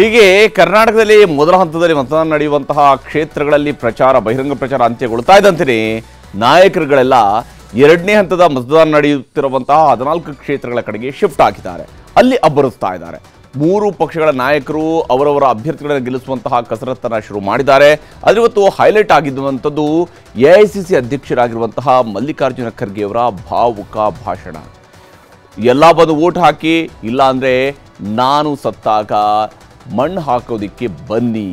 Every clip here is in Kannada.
ಹೀಗೆ ಕರ್ನಾಟಕದಲ್ಲಿ ಮೊದಲ ಹಂತದಲ್ಲಿ ಮತದಾನ ನಡೆಯುವಂತಹ ಕ್ಷೇತ್ರಗಳಲ್ಲಿ ಪ್ರಚಾರ, ಬಹಿರಂಗ ಪ್ರಚಾರ ಅಂತ್ಯಗೊಳ್ತಾ ಇದ್ದಂತೆಯೇ ನಾಯಕರುಗಳೆಲ್ಲ ಎರಡನೇ ಹಂತದ ಮತದಾನ ನಡೆಯುತ್ತಿರುವಂತಹ ಹದಿನಾಲ್ಕು ಕ್ಷೇತ್ರಗಳ ಕಡೆಗೆ ಶಿಫ್ಟ್ ಆಗಿದ್ದಾರೆ. ಅಲ್ಲಿ ಅಬ್ಬರಿಸ್ತಾ ಇದ್ದಾರೆ. ಮೂರು ಪಕ್ಷಗಳ ನಾಯಕರು ಅವರವರ ಅಭ್ಯರ್ಥಿಗಳನ್ನು ಗೆಲ್ಲಿಸುವಂತಹ ಕಸರತ್ತನ್ನು ಶುರು ಮಾಡಿದ್ದಾರೆ. ಅದಿವತ್ತು ಹೈಲೈಟ್ ಆಗಿರುವಂಥದ್ದು ಎ ಐ ಸಿ ಸಿ ಅಧ್ಯಕ್ಷರಾಗಿರುವಂತಹ ಮಲ್ಲಿಕಾರ್ಜುನ ಖರ್ಗೆ ಅವರ ಭಾವುಕ ಭಾಷಣ. ಎಲ್ಲ ಬಂದು ಓಟ್ ಹಾಕಿ, ಇಲ್ಲಾಂದರೆ ನಾನು ಸತ್ತಾಗ ಮಣ್ಣು ಹಾಕೋದಿಕ್ಕೆ ಬನ್ನಿ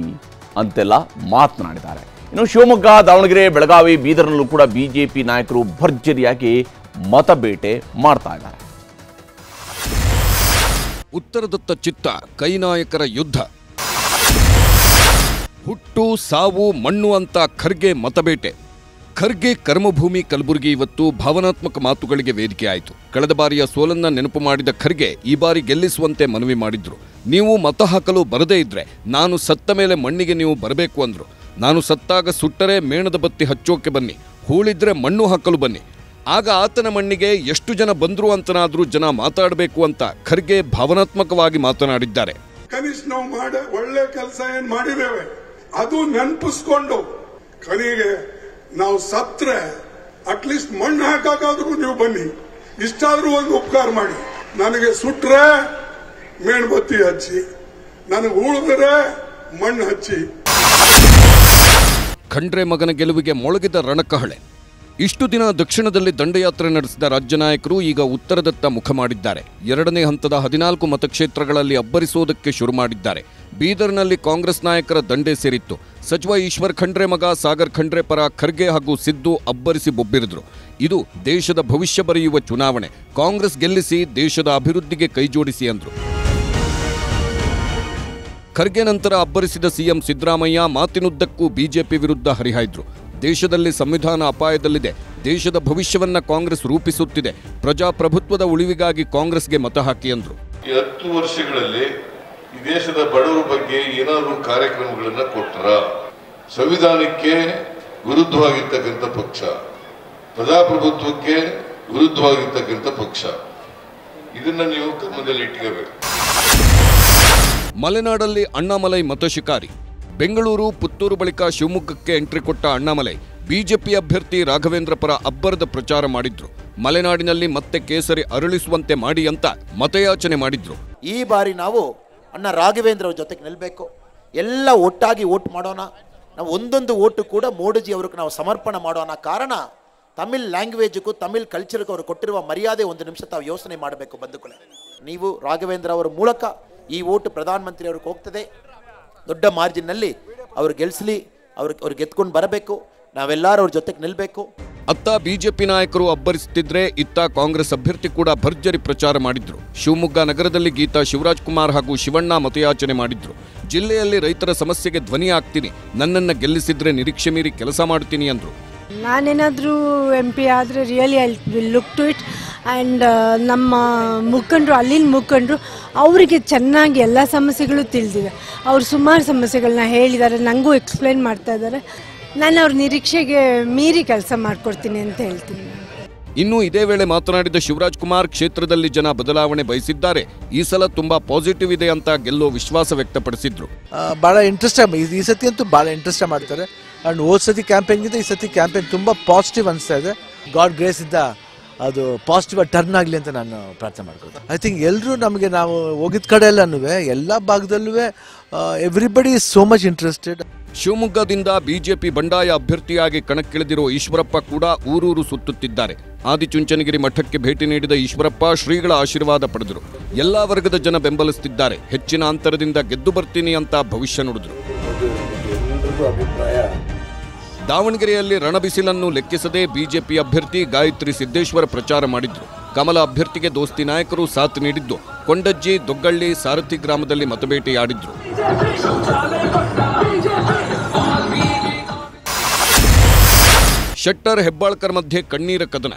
ಅಂತೆಲ್ಲ ಮಾತನಾಡಿದ್ದಾರೆ. ಇನ್ನು ಶಿವಮೊಗ್ಗ, ದಾವಣಗೆರೆ, ಬೆಳಗಾವಿ, ಬೀದರ್ನಲ್ಲೂ ಕೂಡ ಬಿಜೆಪಿ ನಾಯಕರು ಭರ್ಜರಿಯಾಗಿ ಮತಬೇಟೆ ಮಾಡ್ತಾ ಇದ್ದಾರೆ. ಉತ್ತರದತ್ತ ಚಿತ್ತ ಕೈನಾಯಕರ ಯುದ್ಧ. ಹುಟ್ಟು, ಸಾವು, ಮಣ್ಣು ಅಂತ ಖರ್ಗೆ ಮತಬೇಟೆ. ಖರ್ಗೆ ಕರ್ಮಭೂಮಿ ಕಲಬುರಗಿ ಇವತ್ತು ಭಾವನಾತ್ಮಕ ಮಾತುಗಳಿಗೆ ವೇದಿಕೆ ಆಯಿತು ಕಳೆದ ಬಾರಿಯ ಸೋಲನ್ನ ನೆನಪು ಮಾಡಿದ ಖರ್ಗೆ ಈ ಬಾರಿ ಗೆಲ್ಲಿಸುವಂತೆ ಮನವಿ ಮಾಡಿದ್ರು. ನೀವು ಮತ ಹಾಕಲು ಬರದೇ ಇದ್ರೆ ನಾನು ಸತ್ತ ಮೇಲೆ ಮಣ್ಣಿಗೆ ನೀವು ಬರಬೇಕು ಅಂದ್ರು. ನಾನು ಸತ್ತಾಗ ಸುಟ್ಟರೆ ಮೇಣದ ಬತ್ತಿ ಹಚ್ಚೋಕೆ ಬನ್ನಿ, ಹೂಳಿದ್ರೆ ಮಣ್ಣು ಹಾಕಲು ಬನ್ನಿ. ಆಗ ಆತನ ಮಣ್ಣಿಗೆ ಎಷ್ಟು ಜನ ಬಂದ್ರು ಅಂತನಾದ್ರೂ ಜನ ಮಾತಾಡಬೇಕು ಅಂತ ಖರ್ಗೆ ಭಾವನಾತ್ಮಕವಾಗಿ ಮಾತನಾಡಿದ್ದಾರೆ. ಕನಿಷ್ಠ ನಾವು ಒಳ್ಳೆ ಕೆಲಸ ಏನ್ ಮಾಡಿದ್ದೇವೆ? ಅದು ನೆನಪಿಸ್ಕೊಂಡು, ಕನಿಗೆ ನಾವು ಸತ್ರೆ ಅಟ್ಲೀಸ್ಟ್ ಮಣ್ಣು ಹಾಕಾದ್ರೂ ನೀವು ಬನ್ನಿ. ಇಷ್ಟಾದ್ರೂ ಒಂದು ಉಪಕಾರ ಮಾಡಿ. ನನಗೆ ಸುಟ್ರೆ, ಮೇಣಬತ್ತಿ ಹಚ್ಚಿ. ನನಗೆ ಉಳಿದ್ರೆ ಮಣ್ಣು ಹಚ್ಚಿ. ಖಂಡ್ರೆ ಮಗನ ಗೆಲುವಿಗೆ ಮೊಳಗಿದ ರಣಕಹಳೆ. ಇಷ್ಟು ದಿನ ದಕ್ಷಿಣದಲ್ಲಿ ದಂಡಯಾತ್ರೆ ನಡೆಸಿದ ರಾಜ್ಯ ನಾಯಕರು ಈಗ ಉತ್ತರದತ್ತ ಮುಖ ಮಾಡಿದ್ದಾರೆ. ಎರಡನೇ ಹಂತದ ಹದಿನಾಲ್ಕು ಮತಕ್ಷೇತ್ರಗಳಲ್ಲಿ ಅಬ್ಬರಿಸುವುದಕ್ಕೆ ಶುರು ಮಾಡಿದ್ದಾರೆ. ಬೀದರ್ನಲ್ಲಿ ಕಾಂಗ್ರೆಸ್ ನಾಯಕರ ದಂಡೆ ಸೇರಿತ್ತು. ಸಚಿವ ಈಶ್ವರ್ ಖಂಡ್ರೆ ಮಗ ಸಾಗರ್ ಖಂಡ್ರೆ ಪರ ಖರ್ಗೆ ಹಾಗೂ ಸಿದ್ದು ಅಬ್ಬರಿಸಿ ಬೊಬ್ಬಿರಿದ್ರು. ಇದು ದೇಶದ ಭವಿಷ್ಯ ಬರೆಯುವ ಚುನಾವಣೆ. ಕಾಂಗ್ರೆಸ್ ಗೆಲ್ಲಿಸಿ ದೇಶದ ಅಭಿವೃದ್ಧಿಗೆ ಕೈಜೋಡಿಸಿ ಅಂದ್ರು. ಖರ್ಗೆ ನಂತರ ಅಬ್ಬರಿಸಿದ ಸಿಎಂ ಸಿದ್ದರಾಮಯ್ಯ ಮಾತಿನುದ್ದಕ್ಕೂ ಬಿಜೆಪಿ ವಿರುದ್ಧ ಹರಿಹಾಯ್ದ್ರು. ದೇಶದಲ್ಲಿ ಸಂವಿಧಾನ ಅಪಾಯದಲ್ಲಿದೆ. ದೇಶದ ಭವಿಷ್ಯವನ್ನ ಕಾಂಗ್ರೆಸ್ ರೂಪಿಸುತ್ತಿದೆ. ಪ್ರಜಾಪ್ರಭುತ್ವದ ಉಳಿವಿಗಾಗಿ ಕಾಂಗ್ರೆಸ್ಗೆ ಮತ ಹಾಕಿ ಅಂದ್ರು. ಈ ದೇಶದ ಬಡವರ ಬಗ್ಗೆ ಏನಾದರೂ ಕಾರ್ಯಕ್ರಮಗಳನ್ನ ಕೊಟ್ಟರ ಸಂವಿಧಾನಕ್ಕೆ ವಿರುದ್ಧವಾಗಿರ್ತಕ್ಕಂಥ ಪಕ್ಷ. ಪ್ರಜಾಪ್ರಭುತ್ವಕ್ಕೆ ವಿರುದ್ಧವಾಗಿರ್ತಕ್ಕಂಥ ಪಕ್ಷ. ಇದನ್ನ ನೀವು ಗಮನದಲ್ಲಿ ಇಟ್ಕೋಬೇಕು ಮಲೆನಾಡಲ್ಲಿ ಅಣ್ಣಾಮಲೈ ಮತ ಶಿಕಾರಿ. ಬೆಂಗಳೂರು ಪುತ್ತೂರು ಬಳಿಕ ಶಿವಮೊಗ್ಗಕ್ಕೆ ಎಂಟ್ರಿ ಕೊಟ್ಟ ಅಣ್ಣಾಮಲೈ ಬಿಜೆಪಿ ಅಭ್ಯರ್ಥಿ ರಾಘವೇಂದ್ರ ಪರ ಅಬ್ಬರದ ಪ್ರಚಾರ ಮಾಡಿದ್ರು. ಮಲೆನಾಡಿನಲ್ಲಿ ಮತ್ತೆ ಕೇಸರಿ ಅರಳಿಸುವಂತೆ ಮಾಡಿ ಅಂತ ಮತಯಾಚನೆ ಮಾಡಿದ್ರು. ಈ ಬಾರಿ ನಾವು ಅಣ್ಣ ರಾಘವೇಂದ್ರ ಅವ್ರ ಜೊತೆಗೆ ನಿಲ್ಲಬೇಕು ಎಲ್ಲ ಒಟ್ಟಾಗಿ ಓಟ್ ಮಾಡೋಣ. ನಾವು ಒಂದೊಂದು ಓಟು ಕೂಡ ಮೋಡಜಿ ಅವ್ರಿಗೆ ನಾವು ಸಮರ್ಪಣೆ ಮಾಡೋಣ. ಕಾರಣ, ತಮಿಳ್ ಲ್ಯಾಂಗ್ವೇಜ್ಗೂ, ತಮಿಳ್ ಕಲ್ಚರ್ಗೂ ಅವರು ಕೊಟ್ಟಿರುವ ಮರ್ಯಾದೆ ಒಂದು ನಿಮಿಷ ತಾವು ಯೋಚನೆ ಮಾಡಬೇಕು ಬಂಧುಗಳೇ. ನೀವು ರಾಘವೇಂದ್ರ ಅವರ ಮೂಲಕ ಈ ಓಟು ಪ್ರಧಾನಮಂತ್ರಿ ಅವ್ರಿಗೆ ಹೋಗ್ತದೆ. ದೊಡ್ಡ ಮಾರ್ಜಿನ್ನಲ್ಲಿ ಅವ್ರು ಗೆಲ್ಲಿಸಲಿ ಅವ್ರಿಗೆ ಅವ್ರಿಗೆ ಎತ್ಕೊಂಡು ಬರಬೇಕು. ನಾವೆಲ್ಲರೂ ಅವ್ರ ಜೊತೆಗೆ ನಿಲ್ಲಬೇಕು ಅತ್ತ ಬಿಜೆಪಿ ನಾಯಕರು ಅಬ್ಬರಿಸುತ್ತಿದ್ರೆ ಇತ್ತ ಕಾಂಗ್ರೆಸ್ ಅಭ್ಯರ್ಥಿ ಕೂಡ ಭರ್ಜರಿ ಪ್ರಚಾರ ಮಾಡಿದ್ರು. ಶಿವಮೊಗ್ಗ ನಗರದಲ್ಲಿ ಗೀತಾ ಶಿವರಾಜ್ ಕುಮಾರ್ ಹಾಗೂ ಶಿವಣ್ಣ ಮತಯಾಚನೆ ಮಾಡಿದ್ರು. ಜಿಲ್ಲೆಯಲ್ಲಿ ರೈತರ ಸಮಸ್ಯೆಗೆ ಧ್ವನಿ ಆಗ್ತೀನಿ ನನ್ನನ್ನು ಗೆಲ್ಲಿಸಿದ್ರೆ ನಿರೀಕ್ಷೆ ಮೀರಿ ಕೆಲಸ ಮಾಡ್ತೀನಿ ಅಂದ್ರು. ನಾನೇನಾದರೂ ಎಂ ಪಿ ಆದರೆ really I will look to it and ನಮ್ಮ ಮುಖಂಡರು, ಅಲ್ಲಿನ ಮುಖಂಡರು ಅವರಿಗೆ ಚೆನ್ನಾಗಿ ಎಲ್ಲ ಸಮಸ್ಯೆಗಳು ತಿಳಿದಿದೆ ಅವರು ಸುಮಾರು ಸಮಸ್ಯೆಗಳನ್ನ ಹೇಳಿದ್ದಾರೆ ನನಗೂ ಎಕ್ಸ್ಪ್ಲೈನ್ ಮಾಡ್ತಾ ಇದ್ದಾರೆ. ನಾನು ಅವ್ರ ನಿರೀಕ್ಷೆಗೆ ಮೀರಿ ಕೆಲಸ ಮಾಡ್ಕೊಡ್ತೀನಿ ಅಂತ ಹೇಳ್ತೀನಿ. ಇನ್ನು ಇದೇ ವೇಳೆ ಮಾತನಾಡಿದ ಶಿವರಾಜ್ ಕುಮಾರ್ ಕ್ಷೇತ್ರದಲ್ಲಿ ಜನ ಬದಲಾವಣೆ ಬಯಸಿದ್ದಾರೆ. ಈ ಸಲ ತುಂಬಾ ಪಾಸಿಟಿವ್ ಇದೆ ಅಂತ ಗೆಲ್ಲೋ ವಿಶ್ವಾಸ ವ್ಯಕ್ತಪಡಿಸಿದ್ರು. ಬಹಳ ಭಾಳ ಇಂಟ್ರೆಸ್ಟ್ ಈ ಸತಿ ಅಂತೂ ಬಹಳ ಇಂಟ್ರೆಸ್ಟ್ ಮಾಡ್ತಾರೆ. ಅಂಡ್ ಹೋದ ಸತಿ ಕ್ಯಾಂಪೇನ್ಗಿಂತ ಈ ಸತಿ ಕ್ಯಾಂಪೇನ್ ತುಂಬಾ ಪಾಸಿಟಿವ್ ಅನಿಸ್ತಾ ಇದೆ. ಗಾಡ್ ಗ್ರೇಸ್ ಇಂದ ಅದು ಪಾಸಿಟಿವ್ ಟರ್ನ್ ಆಗಲಿ ಅಂತ ನಾನು ಪ್ರಾರ್ಥನೆ ಮಾಡ್ಕೊಳ್ತೀನಿ. ಐ ಥಿಂಕ್ ಎಲ್ಲರೂ ನಮಗೆ ನಾವು ಹೋಗಿದ ಕಡೆ ಎಲ್ಲನೂ ಎಲ್ಲ ಭಾಗದಲ್ಲೂ everybody is so much interested ಶಿವಮೊಗ್ಗದಿಂದ ಬಿಜೆಪಿ ಬಂಡಾಯ ಅಭ್ಯರ್ಥಿಯಾಗಿ ಕಣಕ್ಕಿಳಿದಿರುವ ಈಶ್ವರಪ್ಪ ಕೂಡ ಊರೂರು ಸುತ್ತುತ್ತಿದ್ದಾರೆ. ಆದಿಚುಂಚನಗಿರಿ ಮಠಕ್ಕೆ ಭೇಟಿ ನೀಡಿದ ಈಶ್ವರಪ್ಪ ಶ್ರೀಗಳ ಆಶೀರ್ವಾದ ಪಡೆದರು. ಎಲ್ಲಾ ವರ್ಗದ ಜನ ಬೆಂಬಲಿಸುತ್ತಿದ್ದಾರೆ. ಹೆಚ್ಚಿನ ಅಂತರದಿಂದ ಗೆದ್ದು ಬರ್ತೀನಿ ಅಂತ ಭವಿಷ್ಯ ನುಡಿದರು. ದಾವಣಗೆರೆಯಲ್ಲಿ ರಣಬಿಸಿಲನ್ನು ಲೆಕ್ಕಿಸದೆ ಬಿಜೆಪಿ ಅಭ್ಯರ್ಥಿ ಗಾಯತ್ರಿ ಸಿದ್ದೇಶ್ವರ ಪ್ರಚಾರ ಮಾಡಿದ್ರು. ಕಮಲ ಅಭ್ಯರ್ಥಿಗೆ ದೋಸ್ತಿ ನಾಯಕರು ಸಾಥ್ ನೀಡಿದ್ದು. ಕೊಂಡಜ್ಜಿ, ದೊಗ್ಗಳ್ಳಿ, ಸಾರಥಿ ಗ್ರಾಮದಲ್ಲಿ ಮತಬೇಟೆಯಾಡಿದ್ರು. ಶೆಟ್ಟರ್ ಹೆಬ್ಬಾಳ್ಕರ್ ಮಧ್ಯೆ ಕಣ್ಣೀರ ಕದನ.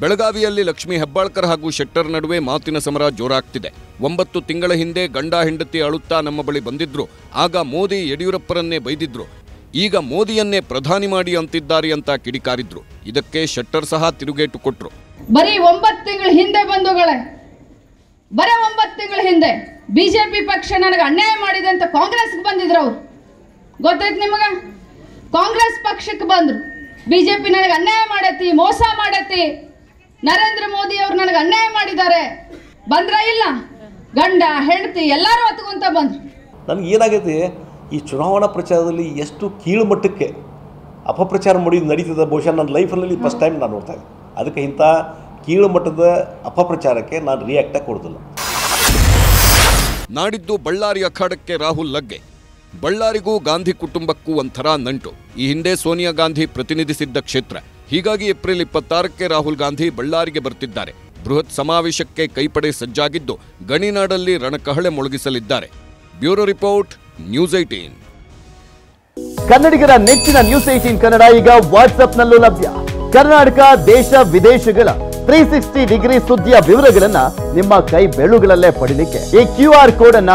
ಬೆಳಗಾವಿಯಲ್ಲಿ ಲಕ್ಷ್ಮಿ ಹೆಬ್ಬಾಳ್ಕರ್ ಹಾಗೂ ಶೆಟ್ಟರ್ ನಡುವೆ ಮಾತಿನ ಸಮರ ಜೋರಾಗ್ತಿದೆ. ಒಂಬತ್ತು ತಿಂಗಳ ಹಿಂದೆ ಗಂಡ ಹೆಂಡತಿ ಅಳುತ್ತಾ ನಮ್ಮ ಬಳಿ ಬಂದಿದ್ರು. ಆಗ ಮೋದಿ ಯಡಿಯೂರಪ್ಪರನ್ನೇ ಬೈದಿದ್ರು. ಈಗ ಮೋದಿಯನ್ನೇ ಪ್ರಧಾನಿ ಮಾಡಿ ಅಂತಿದ್ದಾರೆ ಅಂತ ಕಿಡಿಕಾರಿದ್ರು. ಇದಕ್ಕೆ ಶೆಟ್ಟರ್ ಸಹ ತಿರುಗೇಟು ಕೊಟ್ರು. ಬರೀ ಒಂಬತ್ತು ತಿಂಗಳ ಹಿಂದೆ ಬಂಧುಗಳೇ. ಬರೀ ಒಂಬತ್ತು ತಿಂಗಳ ಹಿಂದೆ ಬಿಜೆಪಿ ಪಕ್ಷ ನನಗೆ ಅನ್ಯಾಯ ಮಾಡಿದೆ ಅಂತ ಕಾಂಗ್ರೆಸ್ಗೆ ಬಂದಿದ್ರು ಅವ್ರು. ಗೊತ್ತಾಯ್ತು ನಿಮಗೆ? ಕಾಂಗ್ರೆಸ್ ಪಕ್ಷಕ್ಕೆ ಬಂದ್ರು. ಬಿಜೆಪಿ ನನಗೆ ಅನ್ಯಾಯ ಮಾಡತ್ತಿ ಮೋಸ ಮಾಡತ್ತಿ ನರೇಂದ್ರ ಮೋದಿ ಅವ್ರು ನನಗೆ ಅನ್ಯಾಯ ಮಾಡಿದ್ದಾರೆ. ಬಂದ್ರ ಇಲ್ಲ? ಗಂಡ ಹೆಂಡತಿ ಎಲ್ಲರೂ ಹತ್ಕೊಂತ ಬಂದ್ರು. ನನಗೆ ಏನಾಗೈತಿ ಈ ಚುನಾವಣಾ ಪ್ರಚಾರದಲ್ಲಿ ಎಷ್ಟು ಕೀಳು ಮಟ್ಟಕ್ಕೆ ಅಪಪ್ರಚಾರ ಮಾಡಿ ನಡೀತದೆ ಬಹುಶಃ ನನ್ನ ಲೈಫಲ್ಲಿ ಫಸ್ಟ್ ಟೈಮ್ ನಾನು ನೋಡ್ತಾ ಇದ್ದೆ ಅದಕ್ಕೆ ಇಂಥ ಕೀಳು ಮಟ್ಟದ ಅಪಪ್ರಚಾರಕ್ಕೆ ನಾನು ರಿಯಾಕ್ಟಾಗಿ ಕೊಡೋದಿಲ್ಲ. ನಾಡಿದ್ದು ಬಳ್ಳಾರಿ ಅಖಾಡಕ್ಕೆ ರಾಹುಲ್ ಲಗ್ಗೆ. ಬಳ್ಳಾರಿಗೂ ಗಾಂಧಿ ಕುಟುಂಬಕ್ಕೂ ಒಂಥರ ನಂಟು. ಈ ಹಿಂದೆ ಸೋನಿಯಾ ಗಾಂಧಿ ಪ್ರತಿನಿಧಿಸಿದ್ದ ಕ್ಷೇತ್ರ. ಹೀಗಾಗಿ ಏಪ್ರಿಲ್ ಇಪ್ಪತ್ತಾರಕ್ಕೆ ರಾಹುಲ್ ಗಾಂಧಿ ಬಳ್ಳಾರಿಗೆ ಬರ್ತಿದ್ದಾರೆ. ಬೃಹತ್ ಸಮಾವೇಶಕ್ಕೆ ಕೈಪಡೆ ಸಜ್ಜಾಗಿದ್ದು ಗಣಿನಾಡಲ್ಲಿ ರಣಕಹಳೆ ಮೊಳಗಿಸಲಿದ್ದಾರೆ. ಬ್ಯೂರೋ ರಿಪೋರ್ಟ್, ನ್ಯೂಸ್ ಏಟೀನ್ ಕನ್ನಡಿಗರ ನೆಚ್ಚಿನ ನ್ಯೂಸ್ ಏಟೀನ್ ಕನ್ನಡ ಈಗ ವಾಟ್ಸ್ಆಪ್ನಲ್ಲೂ ಲಭ್ಯ. ಕರ್ನಾಟಕ, ದೇಶ, ವಿದೇಶಗಳ ತ್ರೀ ಸಿಕ್ಸ್ಟಿ ಡಿಗ್ರಿ ಸುದ್ದಿಯ ವಿವರಗಳನ್ನ ನಿಮ್ಮ ಕೈ ಬೆಳುಗಳಲ್ಲೇ ಪಡೀಲಿಕ್ಕೆ ಈ ಕ್ಯೂ ಆರ್ ಕೋಡ್ ಅನ್ನ